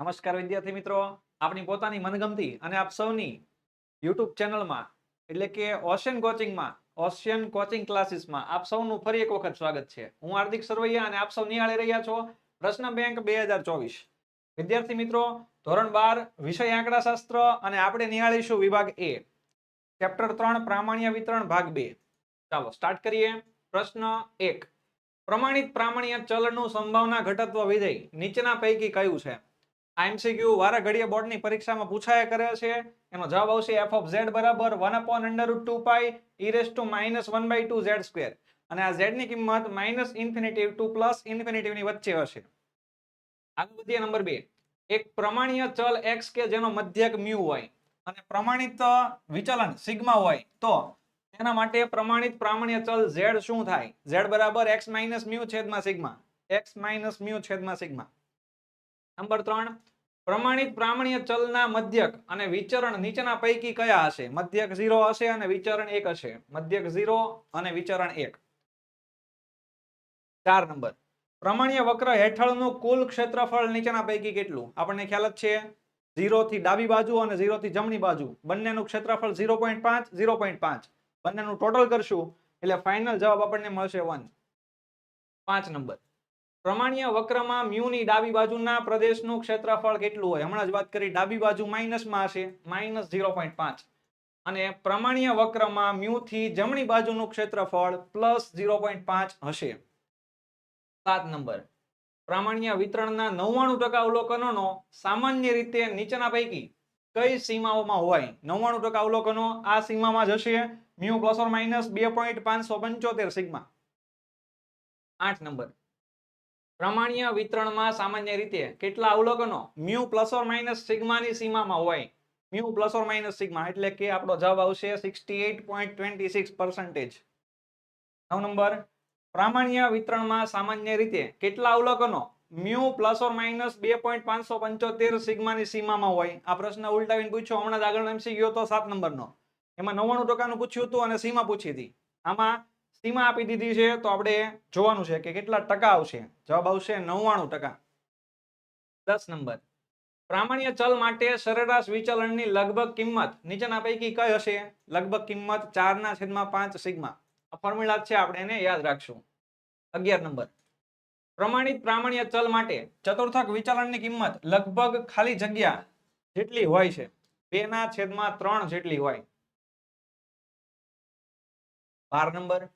નમસ્કાર વિદ્યાર્થી મિત્રો. આપણી પોતાની મનગમતી અને આપ સૌની યુટ્યુબ ચેનલમાં, એટલે કે ઓશિયન કોચિંગમાં, ઓશિયન કોચિંગ ક્લાસીસમાં આપ સૌનું ફરી એક વખત સ્વાગત છે. હું હાર્દિક સરવૈયા અને આપ સૌ નિહાળી રહ્યા છો પ્રશ્ન બેંક બે વિદ્યાર્થી મિત્રો, ધોરણ બાર, વિષય આંકડાશાસ્ત્ર અને આપણે નિહાળીશું વિભાગ એ. ચેપ્ટર ત્રણ, પ્રામાણ્ય વિતરણ ભાગ બે. ચાલો સ્ટાર્ટ કરીએ. પ્રશ્ન એક. પ્રમાણિત પ્રામાણ્ય ચલનું સંભાવના ઘટત્વ વિધેય નીચેના પૈકી કયું છે? આ એમસીક્યુ વારા ઘડીએ બોર્ડની પરીક્ષામાં પૂછાયા કરે છે. એનો જવાબ આવશે એફ ઓફ ઝેડ બરાબર one upon under root two pi e raise to minus one by two Z square અને આ ઝેડની કિંમત માઇનસ ઇન્ફિનિટિવ ટુ પ્લસ ઇન્ફિનિટિવની વચ્ચે હશે. આગળ વધીએ નંબર બે. એક પ્રમાણીય ચલ એક્સ કે જેનો મધ્યક મ્યુ હોય. અને પ્રમાણિત વિચલન સિગ્મા હોય તો તેના માટે પ્રમાણિત પ્રામાણ્ય ચલ ઝેડ શું થાય? ઝેડ બરાબર એક્સ માઇનસ મ્યુ છેદમાં સિગ્મા. એક્સ માઇનસ મ્યુ છેદમાં સિગ્મા. નંબર ત્રણ, પ્રમાણિત પ્રામાણ્ય ચલના મધ્યક અને વિચરણ નીચેના પૈકી કયા હશે? મધ્યક ઝીરો હશે અને વિચરણ એક હશે. મધ્યક ઝીરો અને વિચરણ એક. ચાર નંબર. પ્રમાણ્ય વક્ર હેઠળનું કુલ ક્ષેત્રફળ નીચેના પૈકી કેટલું? આપણને ખ્યાલ જ છે. ઝીરો થી ડાબી બાજુ અને ઝીરો થી જમણી બાજુ. બંનેનું ક્ષેત્રફળ ઝીરો પોઈન્ટ પાંચ ઝીરો પોઈન્ટ પાંચ. બંનેનું ટોટલ કરશું એટલે ફાઇનલ જવાબ આપણને મળશે વન પાંચ નંબર. પ્રમાણ્ય વક્રમાં મ્યુની ડાબી બાજુના પ્રદેશનું ક્ષેત્રફળ કેટલું હોય? હમણાં જ વાત કરી, ડાબી બાજુ માઇનસમાં હશે, માઇનસ ઝીરો પોઈન્ટ પાંચ. અને પ્રમાણ્ય વક્રમાં મ્યુ થી જમણી બાજુનું ક્ષેત્રફળ પ્લસ ઝીરો પોઈન્ટ પાંચ હશે. સાત નંબર. પ્રામાણ્ય વિતરણના નવ્વાણું ટકા અવલોકનોનો સામાન્ય રીતે નીચેના પૈકી કઈ સીમાઓમાં હોય? નવ્વાણું ટકા અવલોકનો આ સીમામાં જશે મ્યુ પ્લસ ઓર માઇનસ બે પોઈન્ટ પાંચસો પંચોતેર સિગ્મા. આઠ નંબર. પ્રમાણ્ય વિતરણમાં સામાન્ય રીતે કેટલા અવલોકનો? મ્યુ પ્લસ ઓર માઇનસ સિગ્માની સીમામાં હોય. Mu plus or minus sigma એટલે કે આપણો જવાબ આવશે sixty eight point twenty six percentage નવ નંબર. પ્રામાણ્ય વિતરણમાં સામાન્ય રીતે કેટલા અવલોકનો? મ્યુ પ્લસ ઓર માઇનસ બે પોઈન્ટ પાંચસો પંચોતેર સિગ્માની સીમામાં હોય. આ પ્રશ્ન ઉલટાવીને પૂછ્યો હમણાં આગળ એમસી ગયો તો સાત નંબરનો. એમાં નવ્વાણું ટકાનું પૂછ્યું હતું અને સીમા પૂછી હતી. આમાં સીમા આપી દીધી છે, તો આપણે જોવાનું છે કે કેટલા ટકા આવશે? જવાબ આવશે નવ્વાણું ટકા. દસ નંબર. પ્રામાણ્ય ચલ માટે સરેરાશ વિચલનની લગભગ કિંમત નીચેના પૈકી કઈ હશે? લગભગ કિંમત ચારના છેદમાં પાંચ સિગ્મા. આ ફોર્મ્યુલા છે, આપણે એને યાદ રાખશું. અગિયાર નંબર. પ્રમાણિત પ્રામાણ્ય ચલ માટે ચતુર્થક વિચલનની કિંમત લગભગ ખાલી જગ્યા જેટલી હોય છે. બે છેદમાં ત્રણ જેટલી હોય. બાર નંબર.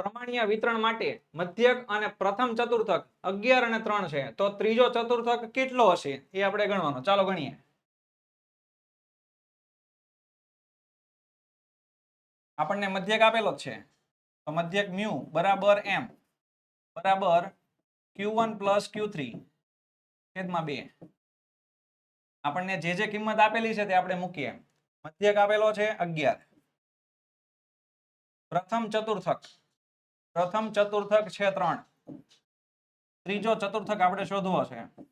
પ્રમાણ્ય વિતરણ માટે મધ્યક અને પ્રથમ ચતુર્થક અગિયાર અને ત્રણ છે. તો ત્રીજો ચતુર્થક કેટલો હશે? એ આપણે ગણવાનો. ચાલો ગણીએ. આપણને મધ્યક આપેલો છે. તો મધ્યક મ્યુ બરાબર એમ. બરાબર Q one plus Q three. છેદમાં બે. આપણને જે જે કિંમત આપેલી છે તે આપણે મૂકીએ. મધ્યક આપેલો છે અગિયાર. પ્રથમ ચતુર્થક. પ્રથમ ચતુર્થક છે ત્રણ. ત્રીજો ચતુર્થક આપણે શોધવો છે.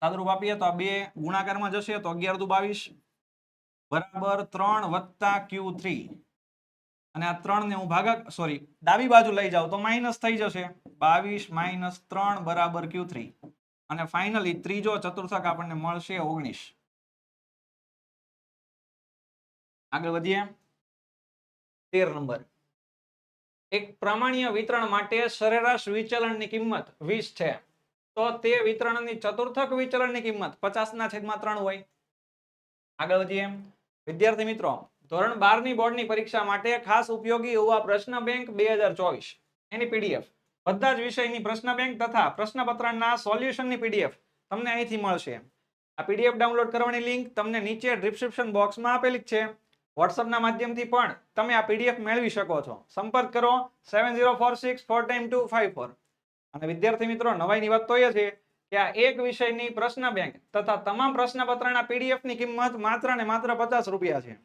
સાદરૂપ આપીએ તો આ બે ગુણાકારમાં જશે તો અગિયાર દુ બાવીસ. બરાબર ત્રણ વત્તા ક્યુ થ્રી. અને આ ત્રણ ને હું ભાગક, સોરી, ડાબી બાજુ લઈ જાઉં તો માઇનસ થઈ જશે. બાવીસ માઇનસ ત્રણ બરાબર ક્યુ થ્રી. અને ફાઇનલી ત્રીજો ચતુર્થક આપણને મળશે ઓગણીસ. આગળ વધીએ. તેર નંબર. એક પ્રામાણ્ય વિતરણ માટે સરેરાશ વિચલનની કિંમત વીસ છે. તો તે વિતરણની ચતુર્થક વિચલનની કિંમત પચાસ ના છેદમાં ત્રણ હોય. આગળ વધીએ. વિદ્યાર્થી મિત્રો, ધોરણ બારની બોર્ડની પરીક્ષા માટે ખાસ ઉપયોગી હોવા પ્રશ્ન બેંક બે હજાર ચોવીસ. એની પીડીએફ બધા જ વિષયની પ્રશ્ન બેંક તથા પ્રશ્નપત્રના સોલ્યુશનની પીડીએફ તમને અહીંથી મળશે. આ પીડીએફ ડાઉનલોડ કરવાની લિંક તમને નીચે ડિસ્ક્રિપ્શન બોક્સમાં આપેલી છે. વોટ્સઅપના માધ્યમથી પણ તમે આ પીડીએફ મેળવી શકો છો. સંપર્ક કરો seven zero four six four time two five four અને વિદ્યાર્થી મિત્રો, નવાઈની વાત તો એ છે કે આ એક વિષયની પ્રશ્ન બેંક તથા તમામ પ્રશ્નપત્રના પીડીએફની કિંમત માત્ર ને માત્ર પચાસ રૂપિયા છે.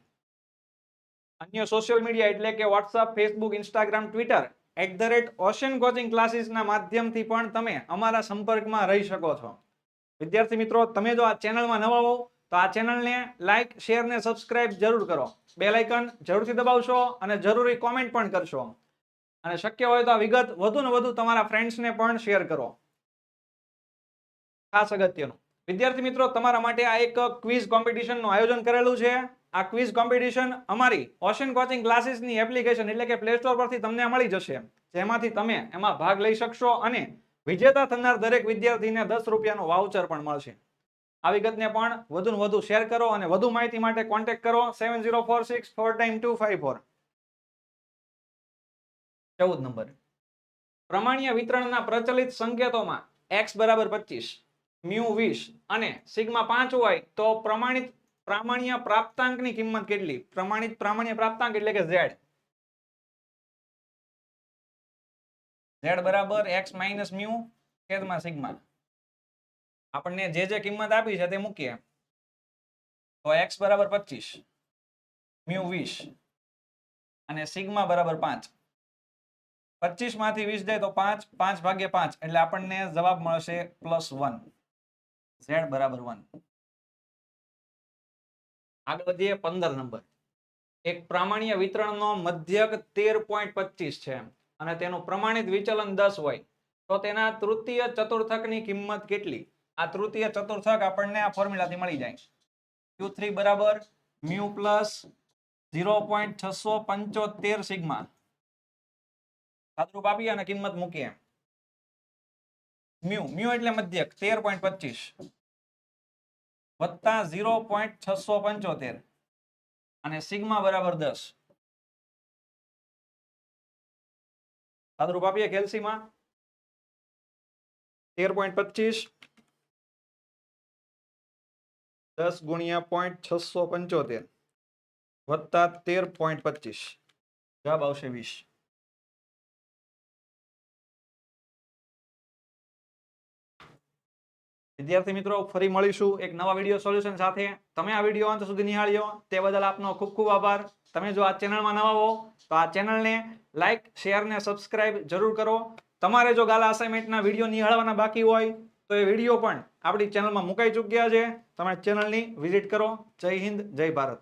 અન્ય સોશિયલ મીડિયા એટલે કે WhatsApp Facebook Instagram Twitter at the rate Ocean coaching ક્લાસીસના માધ્યમથી પણ તમે અમારા સંપર્કમાં રહી શકો છો. વિદ્યાર્થી મિત્રો, તમે જો આ ચેનલમાં નવા હો તો આ ચેનલને લાઈક શેર ને સબસ્ક્રાઇબ જરૂર કરો. બે લાઇકન જરૂરથી દબાવશો અને જરૂરી કોમેન્ટ પણ કરશો. અને શક્ય હોય તો આ વિગત વધુ ને વધુ તમારા ફ્રેન્ડ્સને પણ શેર કરો. ખાસ અગત્યનું. વિદ્યાર્થી મિત્રો, તમારા માટે આ એક ક્વિઝ કોમ્પિટિશનનું આયોજન કરેલું છે. આ ક્વિઝ કોમ્પિટિશન અમારી ઓશન કોચિંગ ક્લાસીસની એપ્લિકેશન એટલે કે પ્લે સ્ટોર પરથી તમને મળી જશે. જેમાંથી તમે એમાં ભાગ લઈ શકશો અને વિજેતા થનાર દરેક વિદ્યાર્થીને દસ રૂપિયાનું વાઉચર પણ મળશે. આ વિગતને પણ વધુ ને વધુ શેર કરો અને વધુ માહિતી માટે કોન્ટેક્ટ કરો seven zero four six four time two five four ચૌદ નંબર. પ્રમાણીય વિતરણના પ્રચલિત સંકેતોમાં એક્સ બરાબર પચીસ મ્યુ વીસ અને સિગ્મા પાંચ હોય તો પ્રમાણિત પ્રામાણ્ય પ્રાપ્તાંકની કિંમત કેટલી? પ્રમાણિત પ્રામાણ્ય પ્રાપ્તાંક એટલે કે ઝેડ ઝેડ બરાબર એક્સ માઇનસ મ્યુ છેદમાં સિગ્મા. આપણને જે જે કિંમત આપી છે તે મૂકીએ. તો એક્સ બરાબર પચીસ, મ્યુ વીસ અને સિગ્મા બરાબર પાંચ. પચીસમાંથી વીસ જાય તો પાંચ પાંચ ભાગ્યા પાંચ એટલે આપણને જવાબ મળશે પ્લસ વન. ઝેડ બરાબર વન. આગળ વધીએ પંદર નંબર. એક પ્રામાણ્ય વિતરણનો મધ્યક તેર પોઈન્ટ પચીસ છે અને તેનું પ્રમાણિત વિચલન દસ હોય. તો તેના તૃતીય ચતુર્થકની કિંમત કેટલી? આ તૃતીય ચતુર્થક આપણને આ ફોર્મ્યુલાથી મળી જાય. ક્યુ બરાબર મ્યુ પ્લસ ઝીરો પોઈન્ટ છસો પંચોતેર સિગ્મા. સાદરૂપ આપી અને કિંમત મૂકીએ. મ્યુ મ્યુ એટલે મધ્યક, તેર પોઈન્ટ પચીસ. વત્તા ઝીરો પોઈન્ટ છસો પંચોતેર. અને સિગ્મા બરાબર દસ. સાદરૂપ આપીએ કેલ્સીમાં. તેર પોઈન્ટ પચીસ. દસ ગુણ્યા પોઈન્ટ છસો પંચોતેર વત્તા તેર પોઈન્ટ પચીસ. જવાબ આવશે વીસ. વિદ્યાર્થી મિત્રો, ફરી મળીશું એક નવા વીડિયો સોલ્યુશન સાથે. તમે આ વીડિયો અંત સુધી નિહાળ્યો. તે બદલ આપનો ખૂબ ખૂબ આભાર. તમે જો આ ચેનલમાં નવા હો, તો આ ચેનલને લાઈક શેર ને સબસ્ક્રાઇબ જરૂર કરો. તમારે જો ગાલા અસાઇનમેન્ટના વીડિયો નિહાળવાના બાકી હોય તો એ વીડિયો પણ આપણી ચેનલમાં મુકાઈ ચૂક્યા છે. તમે ચેનલની વિઝિટ કરો. જય હિન્દ, જય ભારત.